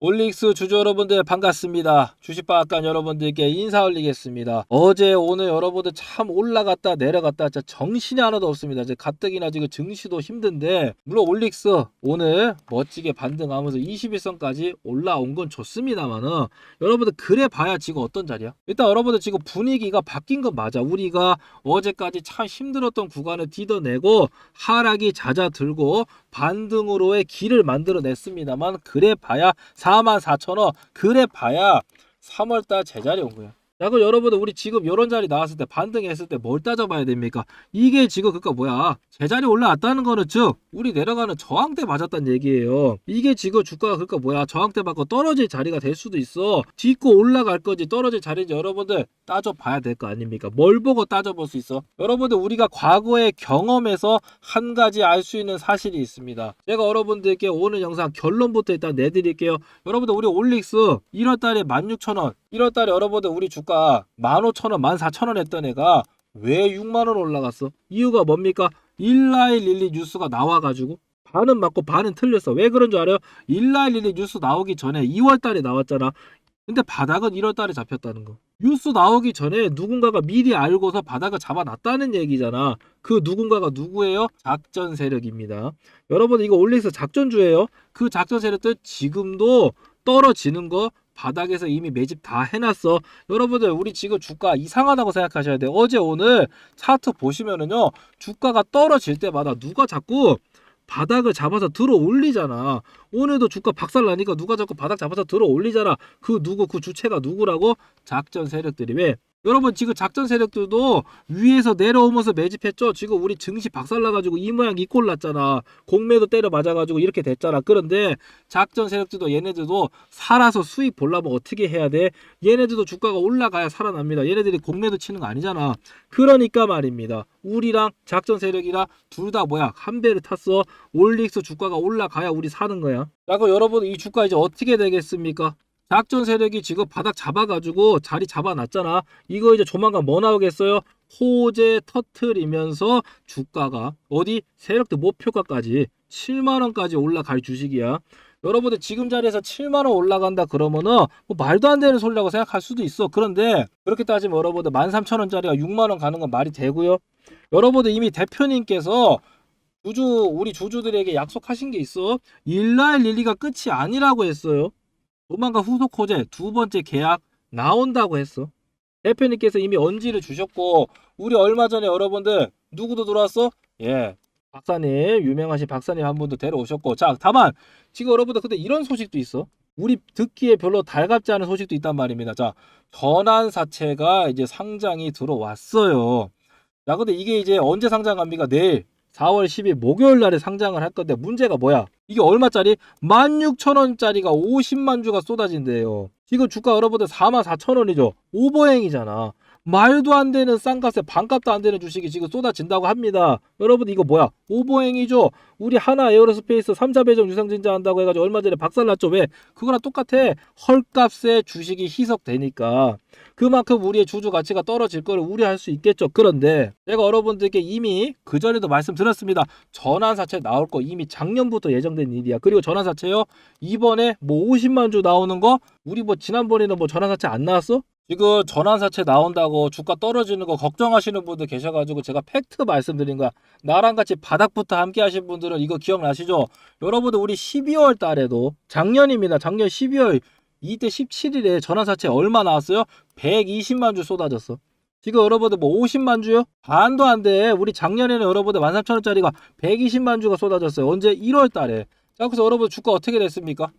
올릭스 주주 여러분들 반갑습니다. 주식박간 여러분들께 인사 올리겠습니다. 어제 오늘 여러분들 참 올라갔다 내려갔다 진짜 정신이 하나도 없습니다. 이제 가뜩이나 지금 증시도 힘든데 물론 올릭스 오늘 멋지게 반등하면서 21선까지 올라온 건 좋습니다만은 여러분들 그래 봐야 지금 어떤 자리야? 일단 여러분들 지금 분위기가 바뀐 건 맞아. 우리가 어제까지 참 힘들었던 구간을 뒤져내고 하락이 잦아들고 반등으로의 길을 만들어냈습니다만 그래 봐야 44,000원 그래 봐야 3월달 제자리 온 거야. 야, 그 여러분들 우리 지금 이런 자리 나왔을 때 반등했을 때 뭘 따져봐야 됩니까? 이게 지금 그니까 뭐야 제자리 올라왔다는 거는 즉 우리 내려가는 저항대 맞았다는 얘기예요. 이게 지금 주가가 그니까 뭐야 저항대 맞고 떨어질 자리가 될 수도 있어. 딛고 올라갈 건지 떨어질 자리인지 여러분들 따져봐야 될 거 아닙니까? 뭘 보고 따져볼 수 있어? 여러분들 우리가 과거의 경험에서 한 가지 알 수 있는 사실이 있습니다. 제가 여러분들께 오늘 영상 결론부터 일단 내드릴게요. 여러분들 우리 올릭스 1월달에 16,000원 1월달에 여러분들 우리 주가 15,000원 14,000원 했던 애가 왜 6만원 올라갔어? 이유가 뭡니까? 1912 뉴스가 나와가지고 반은 맞고 반은 틀렸어. 왜 그런 줄 알아요? 1912 뉴스 나오기 전에 2월달에 나왔잖아. 근데 바닥은 1월달에 잡혔다는 거. 뉴스 나오기 전에 누군가가 미리 알고서 바닥을 잡아놨다는 얘기잖아. 그 누군가가 누구예요? 작전 세력입니다. 여러분 이거 올릭스 작전주예요. 그 작전 세력들 지금도 떨어지는 거 바닥에서 이미 매집 다 해놨어. 여러분들 우리 지금 주가 이상하다고 생각하셔야 돼요. 어제 오늘 차트 보시면은요 주가가 떨어질 때마다 누가 자꾸 바닥을 잡아서 들어 올리잖아. 오늘도 주가 박살 나니까 누가 자꾸 바닥 잡아서 들어 올리잖아. 그 누구 그 주체가 누구라고? 작전 세력들이 왜? 여러분 지금 작전 세력들도 위에서 내려오면서 매집했죠. 지금 우리 증시 박살나가지고 이 모양 이꼴 났잖아. 공매도 때려 맞아가지고 이렇게 됐잖아. 그런데 작전 세력들도 얘네들도 살아서 수익 보려면 어떻게 해야 돼? 얘네들도 주가가 올라가야 살아납니다. 얘네들이 공매도 치는 거 아니잖아. 그러니까 말입니다. 우리랑 작전 세력이랑 둘 다 뭐야 한 배를 탔어. 올릭스 주가가 올라가야 우리 사는 거야. 라고 여러분 이 주가 이제 어떻게 되겠습니까? 작전 세력이 지금 바닥 잡아가지고 자리 잡아놨잖아. 이거 이제 조만간 뭐 나오겠어요? 호재 터트리면서 주가가 어디 세력들 목표가까지 7만 원까지 올라갈 주식이야. 여러분들 지금 자리에서 7만 원 올라간다 그러면은 뭐 말도 안 되는 소리라고 생각할 수도 있어. 그런데 그렇게 따지면 여러분들 13,000원짜리가 6만 원 가는 건 말이 되고요. 여러분들 이미 대표님께서 주주 우리 주주들에게 약속하신 게 있어. 일라일 릴리가 끝이 아니라고 했어요. 조만간 후속 호재 두 번째 계약 나온다고 했어. 대표님께서 이미 언지를 주셨고 우리 얼마 전에 여러분들 누구도 들어왔어? 예. 박사님 유명하신 박사님 한 분도 데려오셨고 자 다만 지금 여러분들 근데 이런 소식도 있어. 우리 듣기에 별로 달갑지 않은 소식도 있단 말입니다. 자 전환사채가 이제 상장이 들어왔어요. 자 근데 이게 이제 언제 상장합니까? 내일 4월 10일 목요일 날에 상장을 할 건데 문제가 뭐야? 이게 얼마짜리? 16,000원짜리가 50만 주가 쏟아진대요. 지금 주가 여러분들 44,000원이죠. 오버행이잖아. 말도 안 되는 싼 값에 반값도 안 되는 주식이 지금 쏟아진다고 합니다. 여러분 이거 뭐야? 오버행이죠. 우리 하나 에어로스페이스 3, 4배정 유상증자 한다고 해가지고 얼마 전에 박살났죠. 왜? 그거랑 똑같아. 헐값에 주식이 희석되니까. 그만큼 우리의 주주 가치가 떨어질 걸 우려할 수 있겠죠. 그런데 제가 여러분들께 이미 그 전에도 말씀드렸습니다. 전환사채 나올 거 이미 작년부터 예정된 일이야. 그리고 전환사채요. 이번에 뭐 50만 주 나오는 거 우리 뭐 지난번에는 뭐 전환사채 안 나왔어? 지금 전환사채 나온다고 주가 떨어지는 거 걱정하시는 분들 계셔가지고 제가 팩트 말씀드린 거야. 나랑 같이 바닥부터 함께 하신 분들은 이거 기억나시죠? 여러분들 우리 12월 달에도 작년입니다. 작년 12월 이때 17일에 전환사채 얼마 나왔어요? 120만 주 쏟아졌어. 지금 여러분들 뭐 50만 주요? 반도 안 돼. 우리 작년에는 여러분들 13,000원짜리가 120만 주가 쏟아졌어요. 언제? 1월 달에. 자, 그래서 여러분 주가 어떻게 됐습니까?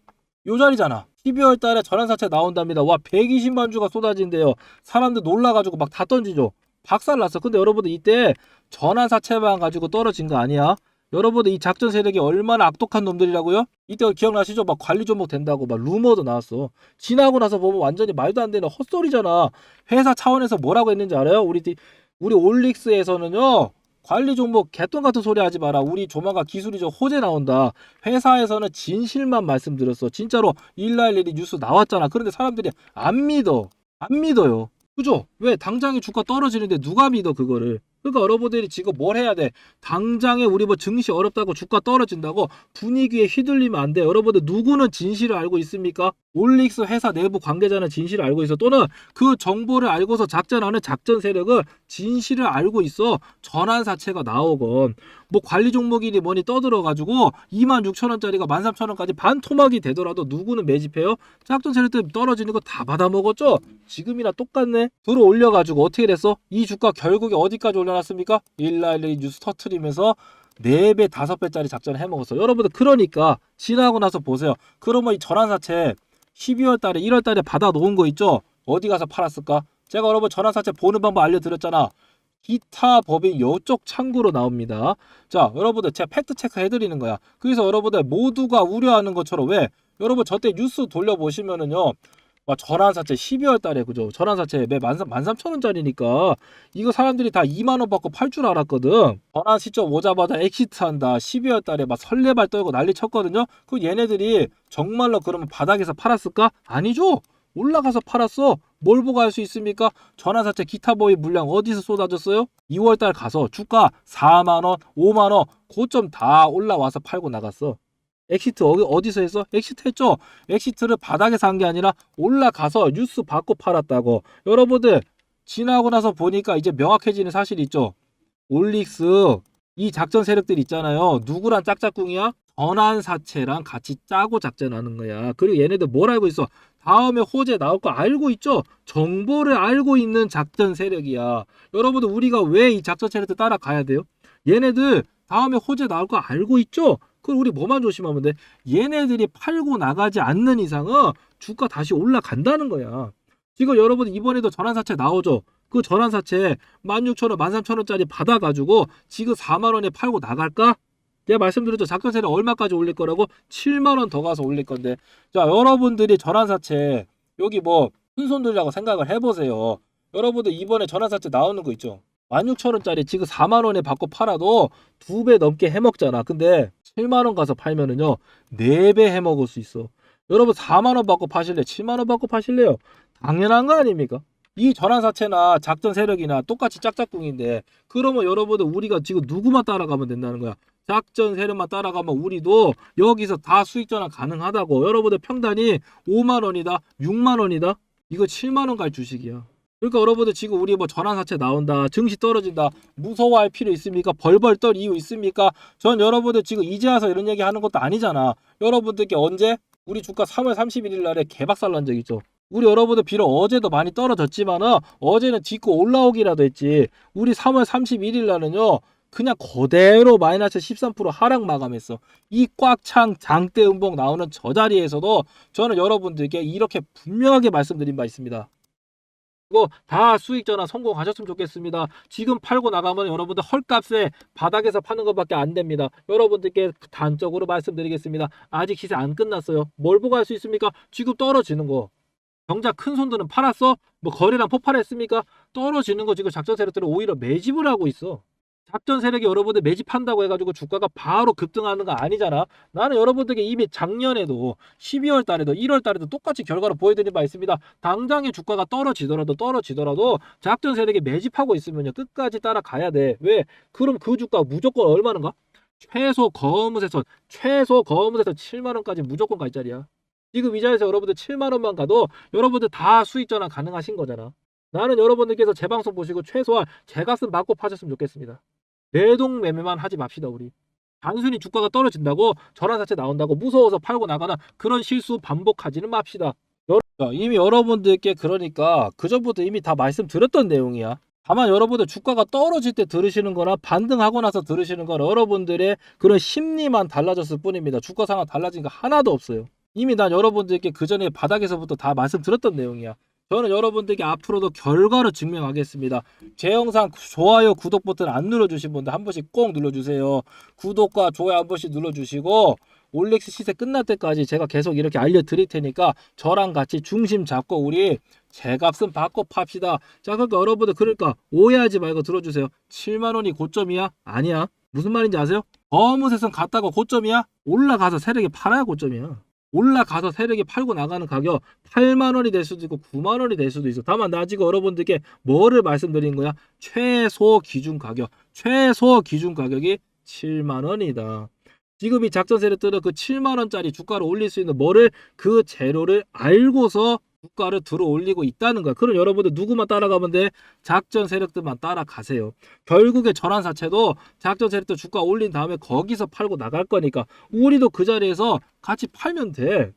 요 자리잖아. 12월 달에 전환사채 나온답니다. 와, 120만 주가 쏟아진대요. 사람들 놀라가지고 막 다 던지죠. 박살 났어. 근데 여러분들 이때 전환사채만 가지고 떨어진 거 아니야? 여러분들 이 작전 세력이 얼마나 악독한 놈들이라고요? 이때 기억나시죠? 막 관리 종목 된다고 막 루머도 나왔어. 지나고 나서 보면 완전히 말도 안 되는 헛소리잖아. 회사 차원에서 뭐라고 했는지 알아요? 우리 디- 우리 올릭스에서는요. 관리 종목 개똥 같은 소리 하지 마라. 우리 조만간 기술이 저 호재 나온다. 회사에서는 진실만 말씀드렸어. 진짜로 일라일일이 뉴스 나왔잖아. 그런데 사람들이 안 믿어. 안 믿어요. 그죠? 왜 당장에 주가 떨어지는데 누가 믿어 그거를? 그러니까 여러분들이 지금 뭘 해야 돼? 당장에 우리 뭐 증시 어렵다고 주가 떨어진다고 분위기에 휘둘리면 안 돼. 여러분들 누구는 진실을 알고 있습니까? 올릭스 회사 내부 관계자는 진실을 알고 있어. 또는 그 정보를 알고서 작전하는 작전 세력은 진실을 알고 있어. 전환 사채가 나오건 뭐 관리 종목이니 뭐니 떠들어 가지고 26,000원짜리가 13,000원까지 반토막이 되더라도 누구는 매집해요? 작전 세력들 떨어지는 거 다 받아 먹었죠? 지금이나 똑같네. 들어 올려 가지고 어떻게 됐어? 이 주가 결국에 어디까지 올려놨습니까? 191 뉴스 터트리면서 4배, 5배짜리 작전을 해먹었어. 여러분들 그러니까 지나고 나서 보세요. 그러면 이 전환사채 12월 달에 1월 달에 받아 놓은 거 있죠? 어디 가서 팔았을까? 제가 여러분 전환사채 보는 방법 알려드렸잖아. 기타 법인 요쪽 창구로 나옵니다. 자, 여러분들 제가 팩트 체크 해드리는 거야. 그래서 여러분들 모두가 우려하는 것처럼 왜? 여러분 저때 뉴스 돌려보시면은요. 막 전환사채 12월 달에 그죠? 전환사채 매 13,000원짜리니까 이거 사람들이 다 2만 원 받고 팔 줄 알았거든. 전환 시점 오자마자 엑시트 한다. 12월 달에 막 설레발 떨고 난리 쳤거든요. 그 얘네들이 정말로 그러면 바닥에서 팔았을까? 아니죠. 올라가서 팔았어. 뭘 보고 할수 있습니까? 전환사채 기타 보이 물량 어디서 쏟아졌어요? 2월달 가서 주가 4만 원, 5만 원 고점 다 올라와서 팔고 나갔어. 엑시트 어디, 어디서 했어? 엑시트 했죠? 엑시트를 바닥에서 한 게 아니라 올라가서 뉴스 받고 팔았다고. 여러분들 지나고 나서 보니까 이제 명확해지는 사실이 있죠. 올릭스 이 작전 세력들 있잖아요. 누구랑 짝짝꿍이야? 전환사채랑 같이 짜고 작전하는 거야. 그리고 얘네들 뭘 알고 있어? 다음에 호재 나올 거 알고 있죠? 정보를 알고 있는 작전 세력이야. 여러분들 우리가 왜 이 작전 세력들 따라가야 돼요? 얘네들 다음에 호재 나올 거 알고 있죠? 그럼 우리 뭐만 조심하면 돼? 얘네들이 팔고 나가지 않는 이상은 주가 다시 올라간다는 거야. 지금 여러분 이번에도 전환사채 나오죠? 그 전환사채 16,000원, 13,000원짜리 받아가지고 지금 4만원에 팔고 나갈까? 내가 말씀드렸죠. 작전세를 얼마까지 올릴 거라고? 7만원 더 가서 올릴 건데. 자, 여러분들이 전환사채 여기 뭐 큰손들이라고 생각을 해보세요. 여러분들 이번에 전환사채 나오는 거 있죠? 16,000원짜리 지금 4만원에 받고 팔아도 두 배 넘게 해먹잖아. 근데 7만원 가서 팔면은요, 4배 해먹을 수 있어. 여러분 4만원 받고 파실래? 7만원 받고 파실래요? 당연한 거 아닙니까? 이 전환사채나 작전 세력이나 똑같이 짝짝꿍인데 그러면 여러분들 우리가 지금 누구만 따라가면 된다는 거야. 작전 세력만 따라가면 우리도 여기서 다 수익 전환 가능하다고. 여러분들 평단이 5만 원이다, 6만 원이다. 이거 7만 원 갈 주식이야. 그러니까 여러분들 지금 우리 뭐 전환사채 나온다, 증시 떨어진다, 무서워할 필요 있습니까? 벌벌 떨 이유 있습니까? 전 여러분들 지금 이제 와서 이런 얘기 하는 것도 아니잖아. 여러분들께 언제 우리 주가 3월 31일 날에 개박살 난 적 있죠. 우리 여러분들 비록 어제도 많이 떨어졌지만은 어제는 딛고 올라오기라도 했지. 우리 3월 31일 날은요. 그냥 그대로 마이너스 13% 하락 마감했어. 이 꽉 찬 장대 음봉 나오는 저 자리에서도 저는 여러분들께 이렇게 분명하게 말씀드린 바 있습니다. 이거 다 수익 전환 성공하셨으면 좋겠습니다. 지금 팔고 나가면 여러분들 헐값에 바닥에서 파는 것밖에 안 됩니다. 여러분들께 단적으로 말씀드리겠습니다. 아직 시세 안 끝났어요. 뭘 보고 할 수 있습니까? 지금 떨어지는 거. 경자 큰 손들은 팔았어? 뭐 거래량 폭발했습니까? 떨어지는 거 지금 작전 세력들은 오히려 매집을 하고 있어. 작전 세력이 여러분들 매집한다고 해가지고 주가가 바로 급등하는 거 아니잖아. 나는 여러분들께 이미 작년에도 12월 달에도 1월 달에도 똑같이 결과를 보여드린 바 있습니다. 당장의 주가가 떨어지더라도 떨어지더라도 작전 세력이 매집하고 있으면요 끝까지 따라가야 돼. 왜? 그럼 그 주가 무조건 얼마인가? 최소 거무세선 최소 거무세선 7만 원까지 무조건 갈 자리야. 지금 이 자리에서 여러분들 7만 원만 가도 여러분들 다 수익 전환 가능하신 거잖아. 나는 여러분들께서 제 방송 보시고 최소한 제 값은 받고 파셨으면 좋겠습니다. 매동 매매만 하지 맙시다 우리. 단순히 주가가 떨어진다고 전환 사채 나온다고 무서워서 팔고 나가나 그런 실수 반복하지는 맙시다. 이미 여러분들께 그러니까 그 전부터 이미 다 말씀드렸던 내용이야. 다만 여러분들 주가가 떨어질 때 들으시는 거나 반등하고 나서 들으시는 거나 여러분들의 그런 심리만 달라졌을 뿐입니다. 주가 상황 달라진 거 하나도 없어요. 이미 난 여러분들께 그 전에 바닥에서부터 다 말씀드렸던 내용이야. 저는 여러분들께 앞으로도 결과로 증명하겠습니다. 제 영상 좋아요, 구독 버튼 안 눌러주신 분들 한 번씩 꼭 눌러주세요. 구독과 좋아요 한 번씩 눌러주시고 올릭스 시세 끝날 때까지 제가 계속 이렇게 알려드릴 테니까 저랑 같이 중심 잡고 우리 제 값은 받고 팝시다. 자, 그러니까 여러분들 그러니까 오해하지 말고 들어주세요. 7만 원이 고점이야? 아니야. 무슨 말인지 아세요? 어무세선 갔다가 고점이야? 올라가서 세력이 팔아야 고점이야. 올라가서 세력이 팔고 나가는 가격 8만 원이 될 수도 있고 9만 원이 될 수도 있어. 다만 나 지금 여러분들께 뭐를 말씀드린 거야? 최소 기준 가격. 최소 기준 가격이 7만 원이다. 지금 이 작전 세력들은 그 7만 원짜리 주가를 올릴 수 있는 뭐를 그 재료를 알고서 주가를 들어 올리고 있다는 거야. 그럼 여러분들 누구만 따라가면 돼? 작전 세력들만 따라가세요. 결국에 전환 사채도 작전 세력들 주가 올린 다음에 거기서 팔고 나갈 거니까 우리도 그 자리에서 같이 팔면 돼.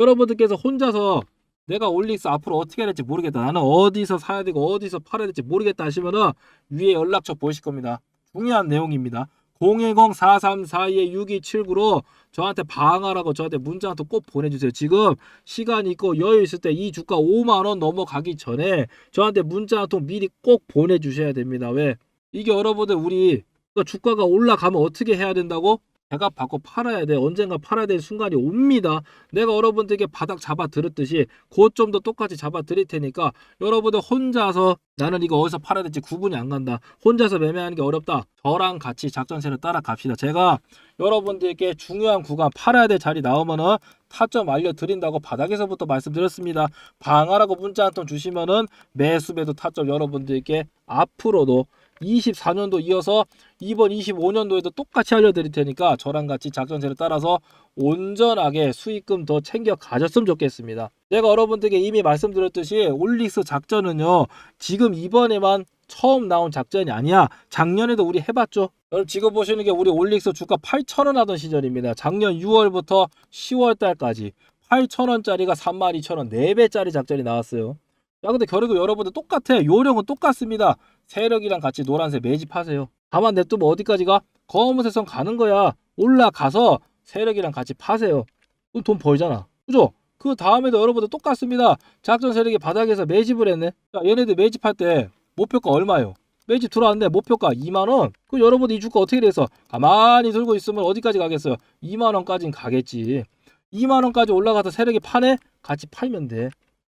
여러분들께서 혼자서 내가 올릭스 앞으로 어떻게 해야 될지 모르겠다. 나는 어디서 사야 되고 어디서 팔아야 될지 모르겠다 하시면은 위에 연락처 보실 겁니다. 중요한 내용입니다. 010-4342-6279로 저한테 방하라고 저한테 문자 한 통 꼭 보내주세요. 지금 시간 있고 여유 있을 때 이 주가 5만원 넘어가기 전에 저한테 문자 한 통 미리 꼭 보내주셔야 됩니다. 왜? 이게 여러분들 우리 주가가 올라가면 어떻게 해야 된다고? 제가 받고 팔아야 돼. 언젠가 팔아야 될 순간이 옵니다. 내가 여러분들에게 바닥 잡아 드렸듯이 고점도 똑같이 잡아 드릴 테니까 여러분들 혼자서 나는 이거 어디서 팔아야 될지 구분이 안 간다. 혼자서 매매하는 게 어렵다. 저랑 같이 작전세를 따라갑시다. 제가 여러분들께 중요한 구간 팔아야 될 자리 나오면은 타점 알려드린다고 바닥에서부터 말씀드렸습니다. 방하라고 문자 한 통 주시면은 매수매도 타점 여러분들께 앞으로도 24년도 이어서 이번 25년도에도 똑같이 알려드릴 테니까 저랑 같이 작전세를 따라서 온전하게 수익금 더 챙겨 가졌으면 좋겠습니다. 제가 여러분들께 이미 말씀드렸듯이 올릭스 작전은요 지금 이번에만 처음 나온 작전이 아니야. 작년에도 우리 해봤죠. 여러분 지금 보시는 게 우리 올릭스 주가 8,000원 하던 시절입니다. 작년 6월부터 10월 달까지 8,000원짜리가 32,000원 4배짜리 작전이 나왔어요. 야 근데 결국 여러분들 똑같아. 요령은 똑같습니다. 세력이랑 같이 노란색 매집하세요. 다만 냅두면 어디까지 가? 검은색 선 가는 거야. 올라가서 세력이랑 같이 파세요. 그럼 돈 벌잖아. 그죠? 그 다음에도 여러분들 똑같습니다. 작전 세력이 바닥에서 매집을 했네. 자, 얘네들 매집할 때 목표가 얼마예요? 매집 들어왔는데 목표가 2만원? 그럼 여러분들 이 주가 어떻게 돼서 가만히 들고 있으면 어디까지 가겠어요? 2만원까지는 가겠지. 2만원까지 올라가서 세력이 파네? 같이 팔면 돼.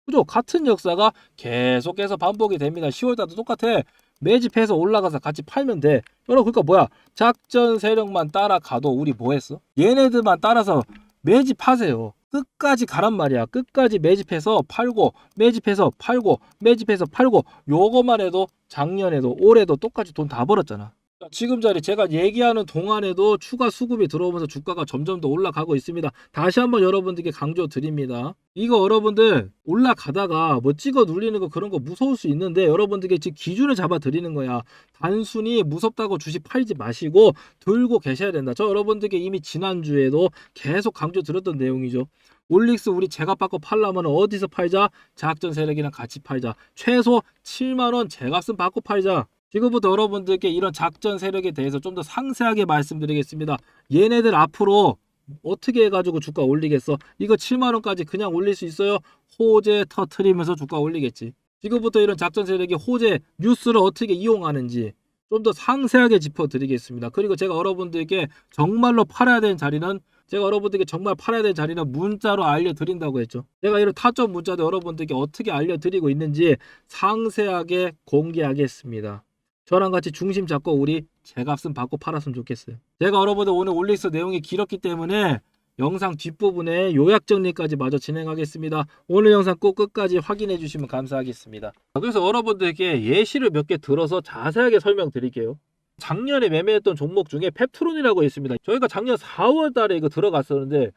그죠? 같은 역사가 계속해서 반복이 됩니다. 10월 달도 똑같아. 매집해서 올라가서 같이 팔면 돼. 여러분 그러니까 뭐야? 작전 세력만 따라가도 우리 뭐 했어? 얘네들만 따라서 매집하세요. 끝까지 가란 말이야. 끝까지 매집해서 팔고 매집해서 팔고 매집해서 팔고 요거만 해도 작년에도 올해도 똑같이 돈 다 벌었잖아. 자, 지금 자리 제가 얘기하는 동안에도 추가 수급이 들어오면서 주가가 점점 더 올라가고 있습니다. 다시 한번 여러분들께 강조 드립니다. 이거 여러분들 올라가다가 뭐 찍어 눌리는 거 그런 거 무서울 수 있는데 여러분들께 지금 기준을 잡아 드리는 거야. 단순히 무섭다고 주식 팔지 마시고 들고 계셔야 된다. 저 여러분들께 이미 지난주에도 계속 강조 드렸던 내용이죠. 올릭스 우리 제값 받고 팔려면 어디서 팔자? 작전 세력이랑 같이 팔자. 최소 7만 원 제값은 받고 팔자. 지금부터 여러분들께 이런 작전 세력에 대해서 좀 더 상세하게 말씀드리겠습니다. 얘네들 앞으로 어떻게 해가지고 주가 올리겠어? 이거 7만 원까지 그냥 올릴 수 있어요? 호재 터트리면서 주가 올리겠지. 지금부터 이런 작전 세력이 호재 뉴스를 어떻게 이용하는지 좀 더 상세하게 짚어드리겠습니다. 그리고 제가 여러분들께 정말로 팔아야 되는 자리는 제가 여러분들께 정말 팔아야 되는 자리는 문자로 알려드린다고 했죠. 제가 이런 타점 문자도 여러분들께 어떻게 알려드리고 있는지 상세하게 공개하겠습니다. 저랑 같이 중심 잡고 우리 제값은 받고 팔았으면 좋겠어요. 제가 여러분들 오늘 올릭스 내용이 길었기 때문에 영상 뒷부분에 요약 정리까지 마저 진행하겠습니다. 오늘 영상 꼭 끝까지 확인해 주시면 감사하겠습니다. 그래서 여러분들께 예시를 몇 개 들어서 자세하게 설명드릴게요. 작년에 매매했던 종목 중에 펩트론이라고 있습니다. 저희가 작년 4월 달에 이거 들어갔었는데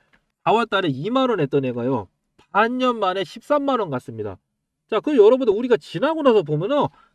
4월 달에 2만 원 했던 애가요. 반년 만에 13만 원 갔습니다. 자, 그 여러분들 우리가 지나고 나서 보면은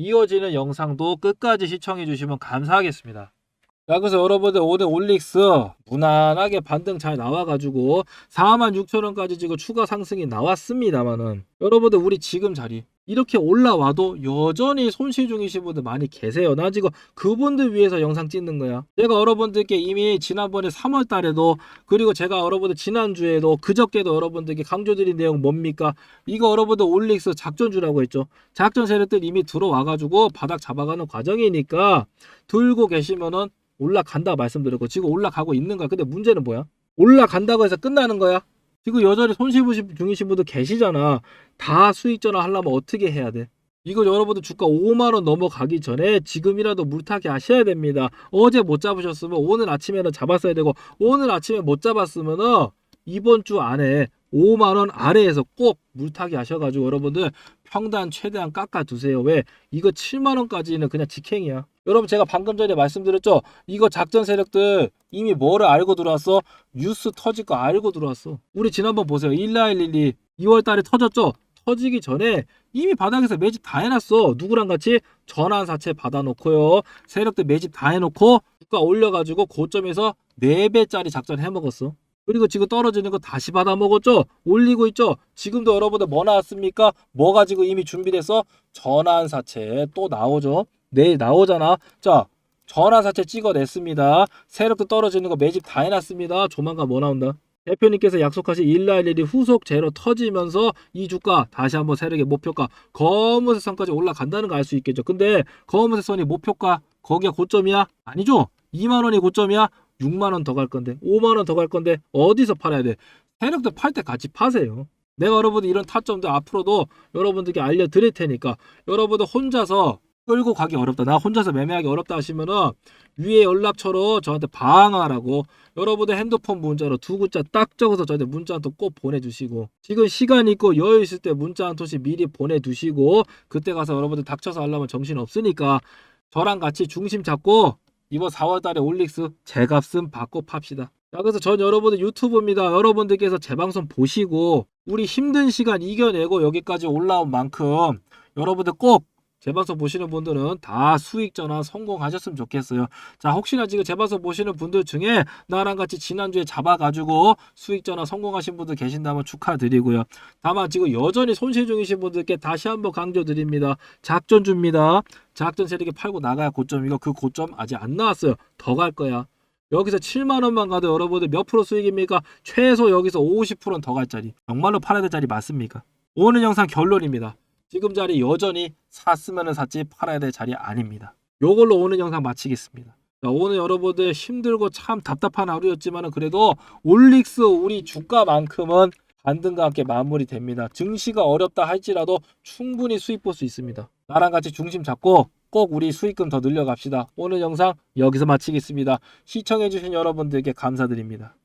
이어지는 영상도 끝까지 시청해 주시면 감사하겠습니다. 자, 그래서 여러분들 오늘 올릭스 무난하게 반등 잘 나와가지고 46,000원까지 지금 추가 상승이 나왔습니다만은 여러분들 우리 지금 자리 이렇게 올라와도 여전히 손실 중이신 분들 많이 계세요. 나 지금 그분들 위해서 영상 찍는 거야. 제가 여러분들께 이미 지난번에 3월 달에도 그리고 제가 여러분들 지난주에도 그저께도 여러분들께 강조드린 내용 뭡니까? 이거 여러분들 올릭스 작전주라고 했죠. 작전 세력들 이미 들어와가지고 바닥 잡아가는 과정이니까 들고 계시면은 올라간다 말씀드렸고 지금 올라가고 있는 거야. 근데 문제는 뭐야? 올라간다고 해서 끝나는 거야? 지금 여전히 손실 중이신 분들 계시잖아. 다 수익 전환 하려면 어떻게 해야 돼? 이거 여러분들 주가 5만 원 넘어가기 전에 지금이라도 물타기 하셔야 됩니다. 어제 못 잡으셨으면 오늘 아침에는 잡았어야 되고 오늘 아침에 못 잡았으면은 이번 주 안에 5만 원 아래에서 꼭 물타기 하셔가지고 여러분들 평단 최대한 깎아 두세요. 왜? 이거 7만 원까지는 그냥 직행이야. 여러분 제가 방금 전에 말씀드렸죠. 이거 작전 세력들 이미 뭐를 알고 들어왔어? 뉴스 터질 거 알고 들어왔어. 우리 지난번 보세요. 19112 2월 달에 터졌죠. 터지기 전에 이미 바닥에서 매집 다 해놨어. 누구랑 같이 전환사채 받아놓고요. 세력들 매집 다 해놓고 주가 올려가지고 고점에서 4배짜리 작전 해먹었어. 그리고 지금 떨어지는 거 다시 받아 먹었죠? 올리고 있죠? 지금도 여러분들 뭐 나왔습니까? 뭐 가지고 이미 준비돼서 전환사채 또 나오죠? 내일 나오잖아. 자, 전환사채 찍어냈습니다. 세력도 떨어지는 거 매집 다 해놨습니다. 조만간 뭐 나온다? 대표님께서 약속하신 일라일일이 후속 제로 터지면서 이 주가 다시 한번 세력의 목표가 검은색 선까지 올라간다는 거 알 수 있겠죠. 근데 검은색 선이 목표가 거기가 고점이야? 아니죠. 2만 원이 고점이야? 6만 원 더 갈 건데 5만 원 더 갈 건데 어디서 팔아야 돼? 세력도 팔때 같이 파세요. 내가 여러분들 이런 타점들 앞으로도 여러분들께 알려드릴 테니까 여러분들 혼자서 끌고 가기 어렵다. 나 혼자서 매매하기 어렵다 하시면은 위에 연락처로 저한테 방하라고 여러분의 핸드폰 문자로 두 글자 딱 적어서 저한테 문자 한 통 꼭 보내주시고 지금 시간 있고 여유 있을 때 문자 한 통씩 미리 보내두시고 그때 가서 여러분들 닥쳐서 하려면 정신 없으니까 저랑 같이 중심 잡고 이번 4월달에 올릭스 제값은 받고 팝시다. 자 그래서 전 여러분들 유튜브입니다. 여러분들께서 제 방송 보시고 우리 힘든 시간 이겨내고 여기까지 올라온 만큼 여러분들 꼭 제 방송 보시는 분들은 다 수익 전환 성공하셨으면 좋겠어요. 자, 혹시나 지금 제 방송 보시는 분들 중에 나랑 같이 지난주에 잡아가지고 수익 전환 성공하신 분들 계신다면 축하드리고요. 다만 지금 여전히 손실 중이신 분들께 다시 한번 강조드립니다. 작전 줍니다. 작전 세력이 팔고 나가야 고점이고 그 고점 아직 안 나왔어요. 더 갈 거야. 여기서 7만 원만 가도 여러분들 몇 프로 수익입니까? 최소 여기서 50%는 더 갈 자리. 정말로 팔아야 될 자리 맞습니까? 오늘 영상 결론입니다. 지금 자리 여전히 샀으면 샀지 팔아야 될 자리 아닙니다. 요걸로 오늘 영상 마치겠습니다. 자, 오늘 여러분들 힘들고 참 답답한 하루였지만 그래도 올릭스 우리 주가만큼은 반등과 함께 마무리됩니다. 증시가 어렵다 할지라도 충분히 수익 볼 수 있습니다. 나랑 같이 중심 잡고 꼭 우리 수익금 더 늘려갑시다. 오늘 영상 여기서 마치겠습니다. 시청해주신 여러분들께 감사드립니다.